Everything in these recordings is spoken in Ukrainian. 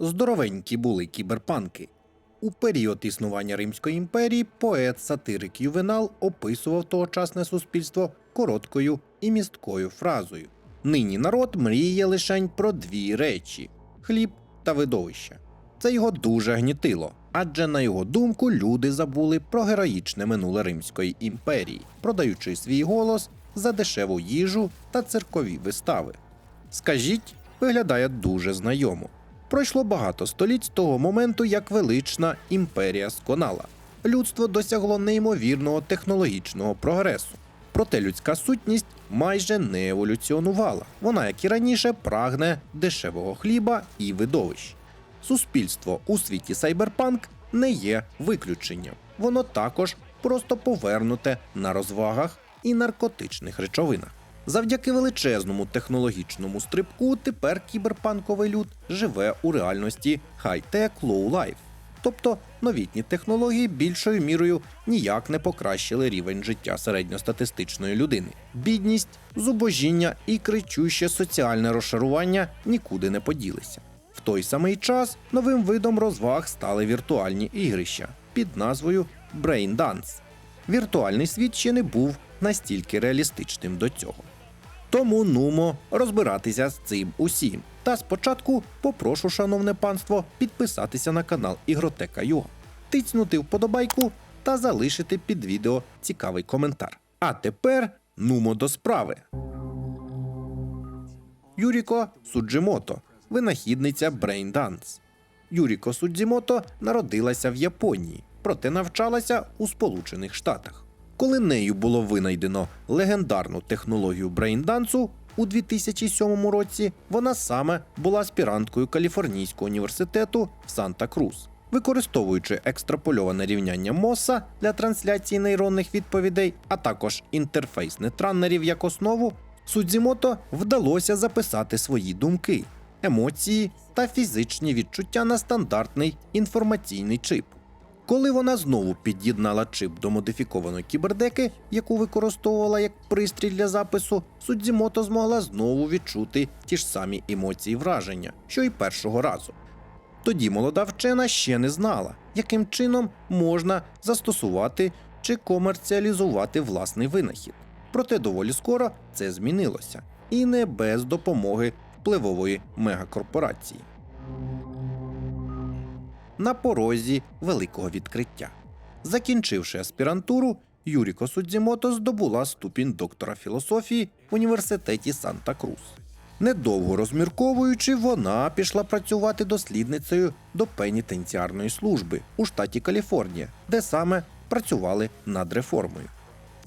Здоровенькі були кіберпанки. У період існування Римської імперії поет-сатирик Ювенал описував тогочасне суспільство короткою і місткою фразою. Нині народ мріє лишень про дві речі хліб та видовище. Це його дуже гнітило, адже на його думку люди забули про героїчне минуле Римської імперії, продаючи свій голос за дешеву їжу та циркові вистави. Скажіть, виглядає дуже знайомо. Пройшло багато століть з того моменту, як велична імперія сконала. Людство досягло неймовірного технологічного прогресу. Проте людська сутність майже не еволюціонувала. Вона, як і раніше, прагне дешевого хліба і видовищ. Суспільство у світі сайберпанк не є виключенням. Воно також просто повернуте на розвагах і наркотичних речовинах. Завдяки величезному технологічному стрибку тепер кіберпанковий люд живе у реальності хай-тек лоу-лайф. Тобто новітні технології більшою мірою ніяк не покращили рівень життя середньостатистичної людини. Бідність, зубожіння і кричуще соціальне розшарування нікуди не поділися. В той самий час новим видом розваг стали віртуальні ігрища під назвою Brain Dance. Віртуальний світ ще не був настільки реалістичним до цього. Тому нумо розбиратися з цим усім. Та спочатку попрошу, шановне панство, підписатися на канал Ігротека Юга, тицнути вподобайку та залишити під відео цікавий коментар. А тепер нумо до справи. Юріко Суджимото, винахідниця Dance. Юріко Судзімото народилася в Японії, проте навчалася у Сполучених Штатах. Коли нею було винайдено легендарну технологію брейндансу у 2007 році, вона саме була аспіранткою Каліфорнійського університету в Санта-Крус. Використовуючи екстрапольоване рівняння Мосса для трансляції нейронних відповідей, а також інтерфейс нетраннерів як основу, Судзімото вдалося записати свої думки, емоції та фізичні відчуття на стандартний інформаційний чип. Коли вона знову під'єднала чип до модифікованої кібердеки, яку використовувала як пристрій для запису, Судзімото змогла знову відчути ті ж самі емоції враження, що й першого разу. Тоді молода вчена ще не знала, яким чином можна застосувати чи комерціалізувати власний винахід. Проте доволі скоро це змінилося, і не без допомоги впливової мегакорпорації на порозі великого відкриття. Закінчивши аспірантуру, Юріко Судзімото здобула ступінь доктора філософії в університеті Санта-Крус. Недовго розмірковуючи, вона пішла працювати дослідницею до пенітенціарної служби у штаті Каліфорнія, де саме працювали над реформою.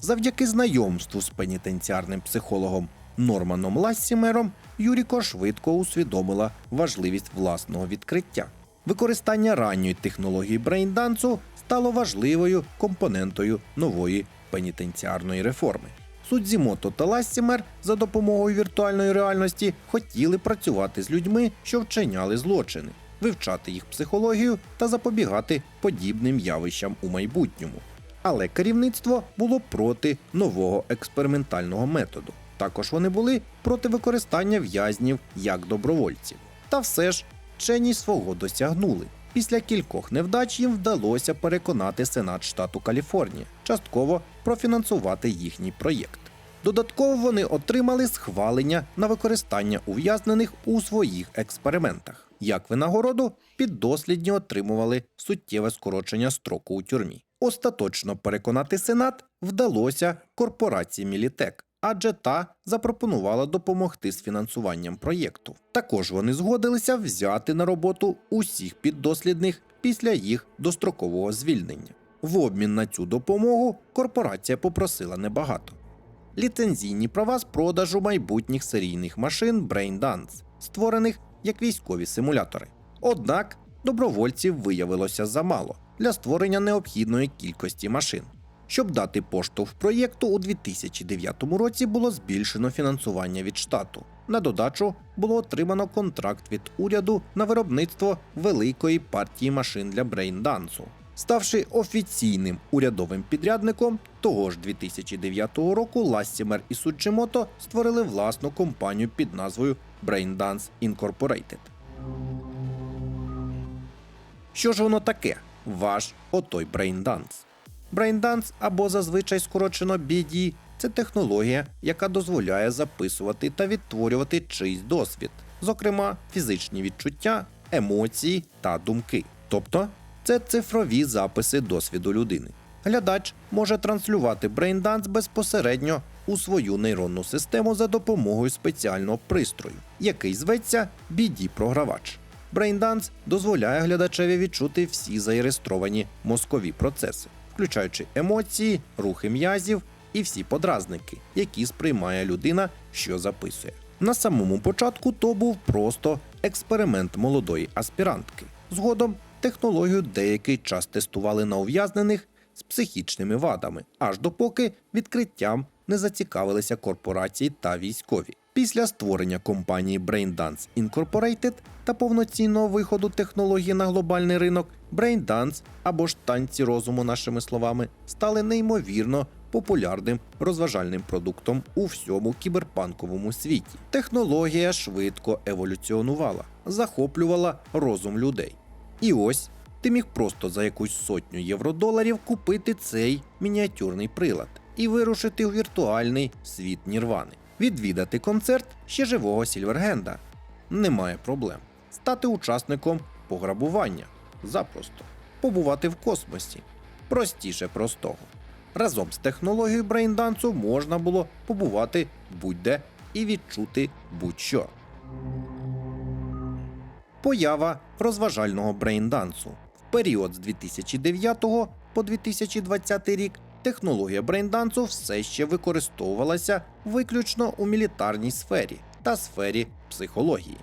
Завдяки знайомству з пенітенціарним психологом Норманом Лассімером Юріко швидко усвідомила важливість власного відкриття. Використання ранньої технології брейндансу стало важливою компонентою нової пенітенціарної реформи. Судзімото та Лассімер за допомогою віртуальної реальності хотіли працювати з людьми, що вчиняли злочини, вивчати їх психологію та запобігати подібним явищам у майбутньому. Але керівництво було проти нового експериментального методу. Також вони були проти використання в'язнів як добровольців. Та все ж вчені свого досягнули. Після кількох невдач їм вдалося переконати Сенат штату Каліфорнія частково профінансувати їхній проєкт. Додатково вони отримали схвалення на використання ув'язнених у своїх експериментах. Як винагороду, піддослідні отримували суттєве скорочення строку у тюрмі. Остаточно переконати Сенат вдалося корпорації Мілітек, адже та запропонувала допомогти з фінансуванням проєкту. Також вони згодилися взяти на роботу усіх піддослідних після їх дострокового звільнення. В обмін на цю допомогу корпорація попросила небагато. Ліцензійні права з продажу майбутніх серійних машин Braindance, створених як військові симулятори. Однак добровольців виявилося замало для створення необхідної кількості машин. Щоб дати поштовх проєкту, у 2009 році було збільшено фінансування від штату. На додачу було отримано контракт від уряду на виробництво великої партії машин для брейндансу. Ставши офіційним урядовим підрядником, того ж 2009 року Лассімер і Суджимото створили власну компанію під назвою Braindance Incorporated. Що ж воно таке? Ваш отой брейнданс. Брейнданс або зазвичай скорочено BD – це технологія, яка дозволяє записувати та відтворювати чийсь досвід, зокрема фізичні відчуття, емоції та думки. Тобто це цифрові записи досвіду людини. Глядач може транслювати брейнданс безпосередньо у свою нейронну систему за допомогою спеціального пристрою, який зветься BD-програвач. Брейнданс дозволяє глядачеві відчути всі зареєстровані мозкові процеси, включаючи емоції, рухи м'язів і всі подразники, які сприймає людина, що записує. На самому початку то був просто експеримент молодої аспірантки. Згодом технологію деякий час тестували на ув'язнених з психічними вадами, аж допоки відкриттям не зацікавилися корпорації та військові. Після створення компанії Braindance Incorporated та повноцінного виходу технології на глобальний ринок, Braindance або ж танці розуму, нашими словами, стали неймовірно популярним розважальним продуктом у всьому кіберпанковому світі. Технологія швидко еволюціонувала, захоплювала розум людей. І ось ти міг просто за якусь сотню євро-доларів купити цей мініатюрний прилад і вирушити у віртуальний світ Нірвани, відвідати концерт ще живого Сільвергенда. Немає проблем. Стати учасником пограбування запросто, побувати в космосі простіше простого. Разом з технологією брейндансу можна було побувати будь-де і відчути будь-що. Поява розважального брейндансу. В період з 2009 по 2020 рік технологія брейндансу все ще використовувалася виключно у мілітарній сфері та сфері психології.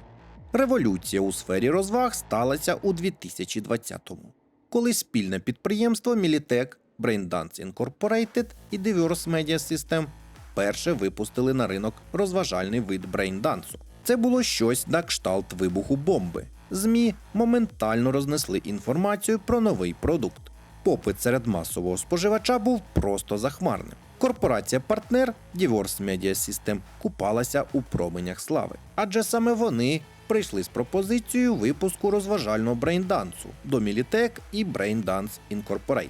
Революція у сфері розваг сталася у 2020-му, коли спільне підприємство Militech, Braindance Incorporated і Diverse Media System перше випустили на ринок розважальний вид брейндансу. Це було щось на кшталт вибуху бомби. ЗМІ моментально рознесли інформацію про новий продукт. Попит серед масового споживача був просто захмарним. Корпорація партнер Divorce Media System купалася у променях слави, адже саме вони прийшли з пропозицією випуску розважального брейндансу до Militech і Braindance Incorporated.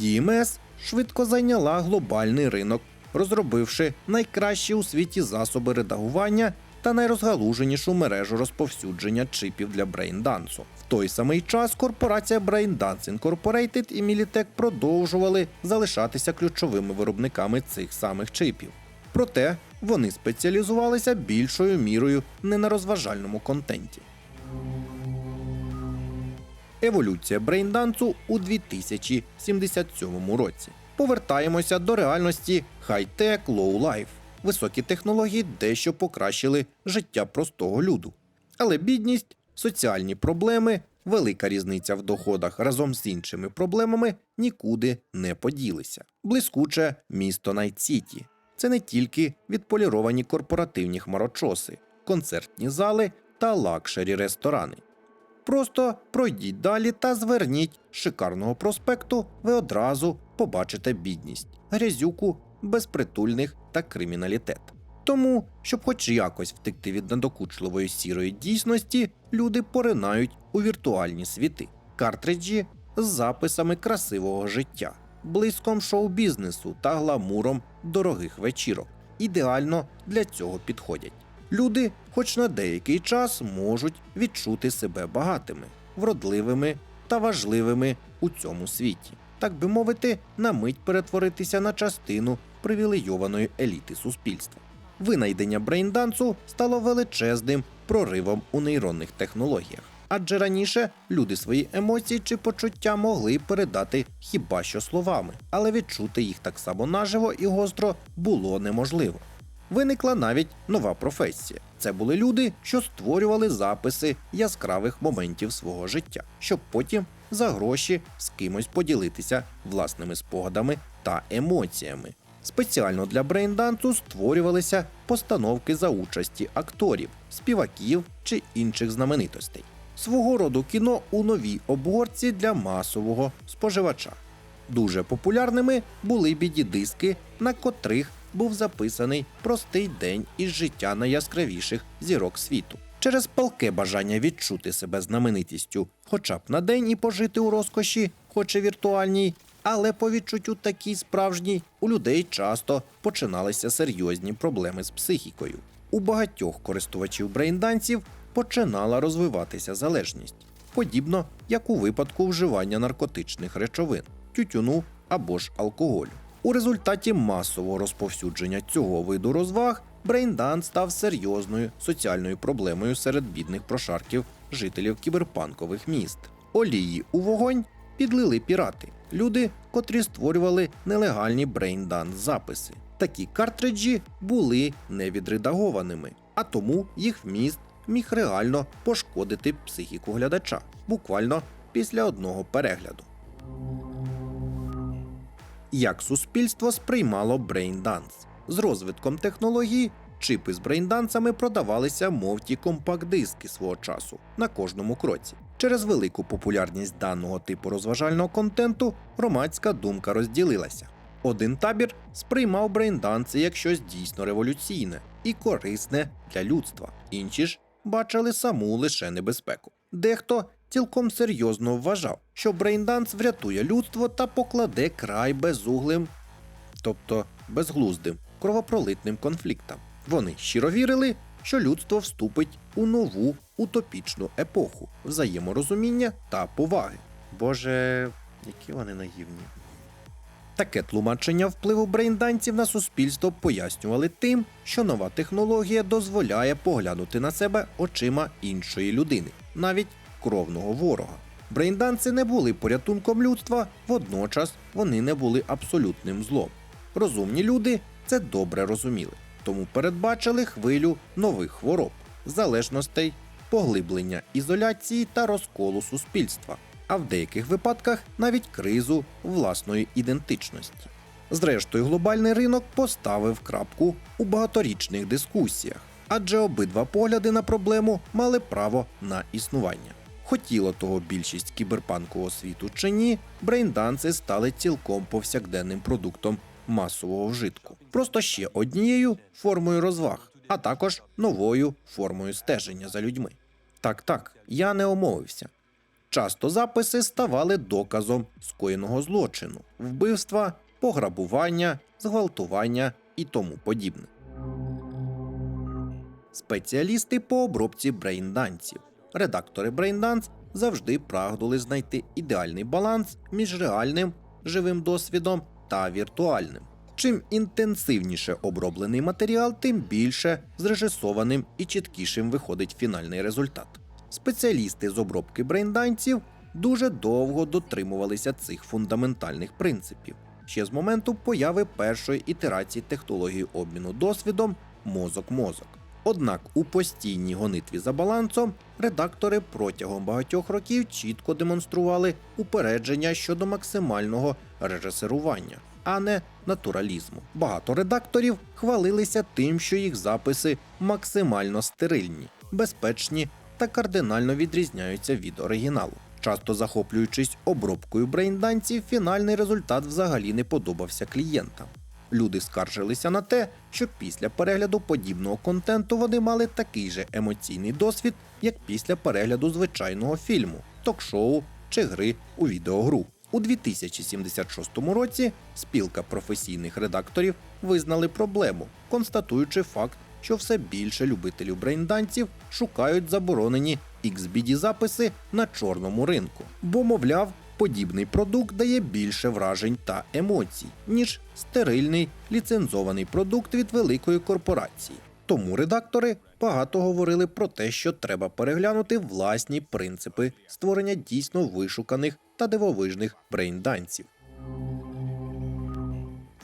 DMS швидко зайняла глобальний ринок, розробивши найкращі у світі засоби редагування та найрозгалуженішу мережу розповсюдження чипів для брейндансу. В той самий час корпорація Braindance Incorporated і Militech продовжували залишатися ключовими виробниками цих самих чипів. Проте вони спеціалізувалися більшою мірою не на розважальному контенті. Еволюція брейндансу у 2077 році. Повертаємося до реальності хай-тек, лоу-лайф. Високі технології дещо покращили життя простого люду. Але бідність, соціальні проблеми, велика різниця в доходах разом з іншими проблемами нікуди не поділися. Блискуче місто Найт-Сіті. Це не тільки відполіровані корпоративні хмарочоси, концертні зали та лакшері ресторани. Просто пройдіть далі та зверніть з шикарного проспекту, ви одразу побачите бідність, грязюку, безпритульних та криміналітет. Тому, щоб хоч якось втекти від надокучливої сірої дійсності, люди поринають у віртуальні світи, картриджі з записами красивого життя, блиском шоу-бізнесу та гламуром дорогих вечірок. Ідеально для цього підходять. Люди, хоч на деякий час, можуть відчути себе багатими, вродливими та важливими у цьому світі, так би мовити, на мить перетворитися на частину привілейованої еліти суспільства. Винайдення брейндансу стало величезним проривом у нейронних технологіях. Адже раніше люди свої емоції чи почуття могли передати хіба що словами, але відчути їх так само наживо і гостро було неможливо. Виникла навіть нова професія. Це були люди, що створювали записи яскравих моментів свого життя, щоб потім за гроші з кимось поділитися власними спогадами та емоціями. Спеціально для брейндансу створювалися постановки за участі акторів, співаків чи інших знаменитостей. Свого роду кіно у новій обгорці для масового споживача. Дуже популярними були біді-диски, на котрих був записаний простий день із життя найяскравіших зірок світу. Через палке бажання відчути себе знаменитістю, хоча б на день і пожити у розкоші, хоч і віртуальній, але по відчуттю такій справжній, у людей часто починалися серйозні проблеми з психікою. У багатьох користувачів брейнданців починала розвиватися залежність, подібно як у випадку вживання наркотичних речовин, тютюну або ж алкоголю. У результаті масового розповсюдження цього виду розваг брейндан став серйозною соціальною проблемою серед бідних прошарків жителів кіберпанкових міст. Олії у вогонь підлили пірати, люди, котрі створювали нелегальні брейндан записи. Такі картриджі були невідредагованими, а тому їх вміст міг реально пошкодити психіку глядача буквально після одного перегляду. Як суспільство сприймало брейнданс? З розвитком технології чипи з брейнданцами продавалися, мов ті компакт-диски свого часу на кожному кроці. Через велику популярність даного типу розважального контенту громадська думка розділилася. Один табір сприймав брейнданси як щось дійсно революційне і корисне для людства. Інші ж бачили саму лише небезпеку. Дехто цілком серйозно вважав, що брейнданс врятує людство та покладе край безуглим, тобто безглуздим, кровопролитним конфліктам. Вони щиро вірили, що людство вступить у нову утопічну епоху взаєморозуміння та поваги. Боже, які вони наївні. Таке тлумачення впливу брейнданців на суспільство пояснювали тим, що нова технологія дозволяє поглянути на себе очима іншої людини, навіть кровного ворога. Брейнданці не були порятунком людства, водночас вони не були абсолютним злом. Розумні люди це добре розуміли, тому передбачили хвилю нових хвороб, залежностей, поглиблення ізоляції та розколу суспільства, а в деяких випадках навіть кризу власної ідентичності. Зрештою, глобальний ринок поставив крапку у багаторічних дискусіях, адже обидва погляди на проблему мали право на існування. Хотіло того більшість кіберпанкового світу чи ні, брейнданси стали цілком повсякденним продуктом масового вжитку, просто ще однією формою розваг, а також новою формою стеження за людьми. Так, так, я не омовився. Часто записи ставали доказом скоєного злочину, вбивства, пограбування, зґвалтування і тому подібне. Спеціалісти по обробці брейнданців. Редактори брейнданс завжди прагнули знайти ідеальний баланс між реальним живим досвідом та віртуальним. Чим інтенсивніше оброблений матеріал, тим більше зрежисованим і чіткішим виходить фінальний результат. Спеціалісти з обробки брейнданців дуже довго дотримувалися цих фундаментальних принципів ще з моменту появи першої ітерації технології обміну досвідом мозок-мозок. Однак у постійній гонитві за балансом редактори протягом багатьох років чітко демонстрували упередження щодо максимального режисерування, а не натуралізму. Багато редакторів хвалилися тим, що їх записи максимально стерильні, безпечні та кардинально відрізняються від оригіналу. Часто захоплюючись обробкою брейнданців, фінальний результат взагалі не подобався клієнтам. Люди скаржилися на те, що після перегляду подібного контенту вони мали такий же емоційний досвід, як після перегляду звичайного фільму, ток-шоу чи гри у відеогру. У 2076 році спілка професійних редакторів визнали проблему, констатуючи факт, що все більше любителів брейнданців шукають заборонені XBD записи на чорному ринку, бо, мовляв, подібний продукт дає більше вражень та емоцій, ніж стерильний ліцензований продукт від великої корпорації. Тому редактори багато говорили про те, що треба переглянути власні принципи створення дійсно вишуканих та дивовижних брейнданців.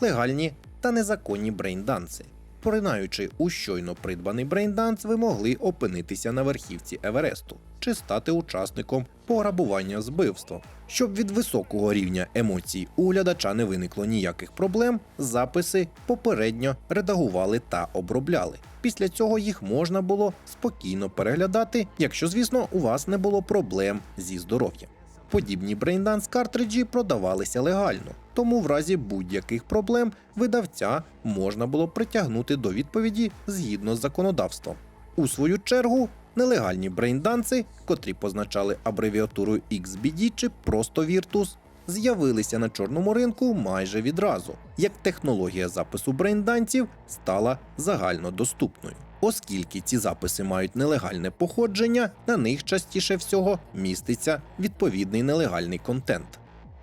Легальні та незаконні брейнданси. Поринаючи у щойно придбаний брейнданс, ви могли опинитися на верхівці Евересту чи стати учасником пограбування з вбивством. Щоб від високого рівня емоцій у глядача не виникло ніяких проблем, записи попередньо редагували та обробляли. Після цього їх можна було спокійно переглядати, якщо, звісно, у вас не було проблем зі здоров'ям. Подібні брейнданс картриджі продавалися легально, тому в разі будь-яких проблем видавця можна було притягнути до відповіді згідно з законодавством. У свою чергу, Нелегальні брейнданси, котрі позначали абревіатурою XBD чи просто Virtus, з'явилися на чорному ринку майже відразу, як технологія запису брейнданців стала загальнодоступною. Оскільки ці записи мають нелегальне походження, на них частіше всього міститься відповідний нелегальний контент,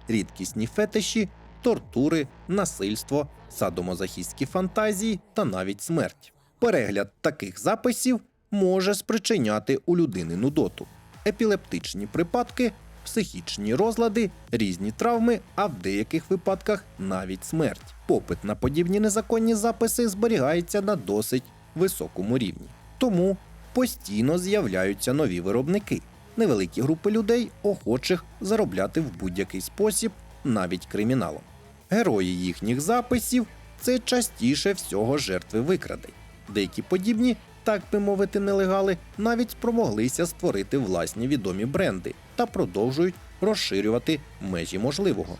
рідкісні фетиші, тортури, насильство, садомазохістські фантазії та навіть смерть. Перегляд таких записів може спричиняти у людини нудоту, епілептичні припадки, психічні розлади, різні травми, а в деяких випадках навіть смерть. Попит на подібні незаконні записи зберігається на досить високому рівні. Тому постійно з'являються нові виробники, невеликі групи людей, охочих заробляти в будь-який спосіб, навіть криміналом. Герої їхніх записів це частіше всього жертви викрадень. Деякі подібні, так би мовити, нелегали, навіть спромоглися створити власні відомі бренди та продовжують розширювати межі можливого.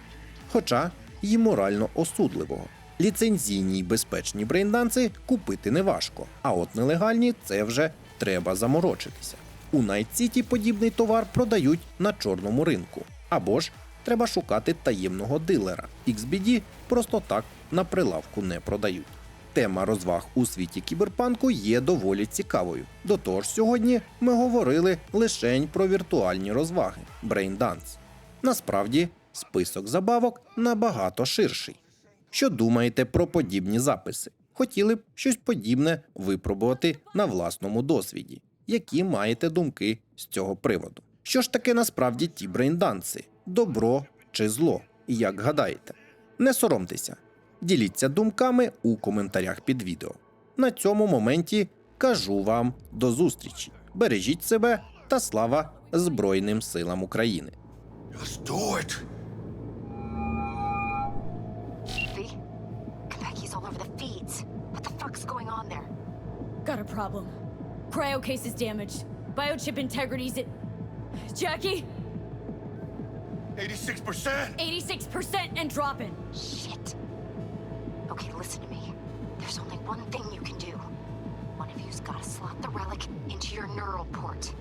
Хоча й морально осудливого. Ліцензійні й безпечні брейнданси купити неважко, а от нелегальні це вже треба заморочитися. У Найт-Сіті подібний товар продають на чорному ринку, або ж треба шукати таємного дилера. XBD просто так на прилавку не продають. Тема розваг у світі кіберпанку є доволі цікавою. До того ж, сьогодні ми говорили лишень про віртуальні розваги брейнданс. Насправді, список забавок набагато ширший. Що думаєте про подібні записи? Хотіли б щось подібне випробувати на власному досвіді? Які маєте думки з цього приводу? Що ж таке насправді ті брейнданси? Добро чи зло? Як гадаєте? Не соромтеся, діліться думками у коментарях під відео. На цьому моменті кажу вам до зустрічі. Бережіть себе та слава Збройним силам України! Just do it. V? Konpeki's all over the feeds. What the fuck's going on there? Got a problem. Cryo case is damaged. Biochip integrity's at. Jackie? 86%. 86% and dropping. Shit. Okay, listen to me. There's only one thing you can do. One of you's gotta slot the relic into your neural port.